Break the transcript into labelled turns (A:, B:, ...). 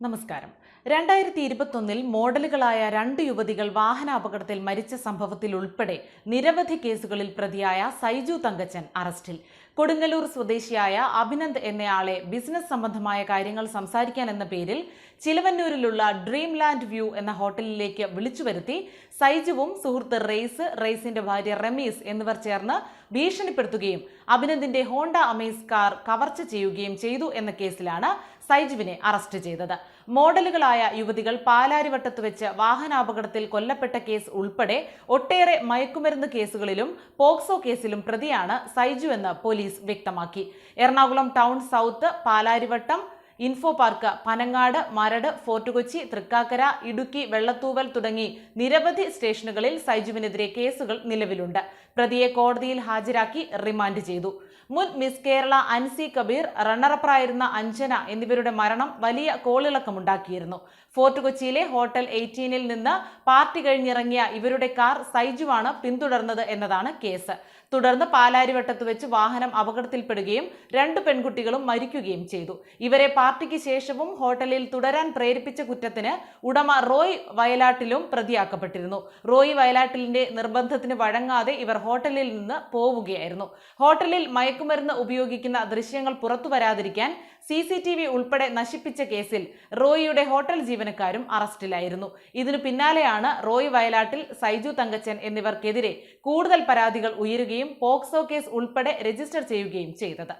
A: നമസ്കാരം. രണ്ടായിരത്തി ഇരുപത്തൊന്നിൽ മോഡലുകളായ രണ്ട് യുവതികൾ വാഹനാപകടത്തിൽ മരിച്ച സംഭവത്തിൽ ഉൾപ്പെടെ നിരവധി കേസുകളിൽ പ്രതിയായ സൈജു തങ്കച്ചൻ അറസ്റ്റിൽ. കൊടുങ്ങല്ലൂർ സ്വദേശിയായ അഭിനന്ദ് എന്നയാളെ ബിസിനസ് സംബന്ധമായ കാര്യങ്ങൾ സംസാരിക്കാൻ എന്ന പേരിൽ ചിലവന്നൂരിലുള്ള ഡ്രീം ലാൻഡ് വ്യൂ എന്ന ഹോട്ടലിലേക്ക് വിളിച്ചു വരുത്തി സൈജുവും സുഹൃത്ത് റെയ്സ് റെയ്സിന്റെ ഭാര്യ റമീസ് എന്നിവർ ചേർന്ന് ഭീഷണിപ്പെടുത്തുകയും അഭിനന്ദിന്റെ ഹോണ്ട അമേസ് കാർ കവർച്ച ചെയ്യുകയും ചെയ്തു എന്ന കേസിലാണ് സൈജുവിനെ അറസ്റ്റ് ചെയ്തത്. മോഡലുകളായ യുവതികൾ പാലാരിവട്ടത്ത് വെച്ച് വാഹനാപകടത്തിൽ കൊല്ലപ്പെട്ട കേസ് ഉൾപ്പെടെ ഒട്ടേറെ മയക്കുമരുന്ന് കേസുകളിലും പോക്സോ കേസിലും പ്രതിയാണ് സൈജു എന്ന് പോലീസ് വ്യക്തമാക്കി. Ernakulam town south Palarivattom info park Panangad Maradu Fort Kochi Thrikkakara Idukki Vellathooval തുടങ്ങി നിരവധി സ്റ്റേഷനുകളിൽ സൈജുവിനെതിരെ കേസുകൾ നിലവിലുണ്ട്. പ്രതിയെ കോടതിയിൽ ഹാജരാക്കി റിമാൻഡ് ചെയ്തു. മുൻ മിസ് കേരള അൻസി കബീർ റണ്ണറപ്പറായിരുന്ന അഞ്ജന എന്നിവരുടെ മരണം വലിയ കോളിളക്കമുണ്ടാക്കിയിരുന്നു. ഫോർട്ട് കൊച്ചിയിലെ ഹോട്ടൽ എയ്റ്റീനിൽ നിന്ന് പാർട്ടി കഴിഞ്ഞിറങ്ങിയ ഇവരുടെ കാർ സൈജുവാണ് പിന്തുടർന്നത് എന്നതാണ് കേസ്. തുടർന്ന് പാലാരിവട്ടത്ത് വെച്ച് വാഹനം അപകടത്തിൽപ്പെടുകയും രണ്ട് പെൺകുട്ടികളും മരിക്കുകയും ചെയ്തു. ഇവരെ പാർട്ടിക്ക് ശേഷവും ഹോട്ടലിൽ തുടരാൻ പ്രേരിപ്പിച്ച കുറ്റത്തിന് ഉടമ റോയ് വയലാട്ടിലും പ്രതിയാക്കപ്പെട്ടിരുന്നു. റോയ് വയലാട്ടിലിന്റെ നിർബന്ധത്തിന് വഴങ്ങാതെ ഇവർ ഹോട്ടലിൽ നിന്ന് പോവുകയായിരുന്നു. ഹോട്ടലിൽ മയക്കുമരുന്ന് ഉപയോഗിക്കുന്ന ദൃശ്യങ്ങൾ പുറത്തു വരാതിരിക്കാൻ സി സി ടി വി ഉൾപ്പെടെ നശിപ്പിച്ച കേസിൽ റോയിയുടെ ഹോട്ടൽ ജീവനക്കാരും അറസ്റ്റിലായിരുന്നു. ഇതിനു പിന്നാലെയാണ് റോയ് വയലാട്ടിൽ സൈജു തങ്കച്ചൻ എന്നിവർക്കെതിരെ കൂടുതൽ പരാതികൾ ഉയരുകയും പോക്സോ കേസ് ഉൾപ്പെടെ രജിസ്റ്റർ ചെയ്യുകയും ചെയ്തത്.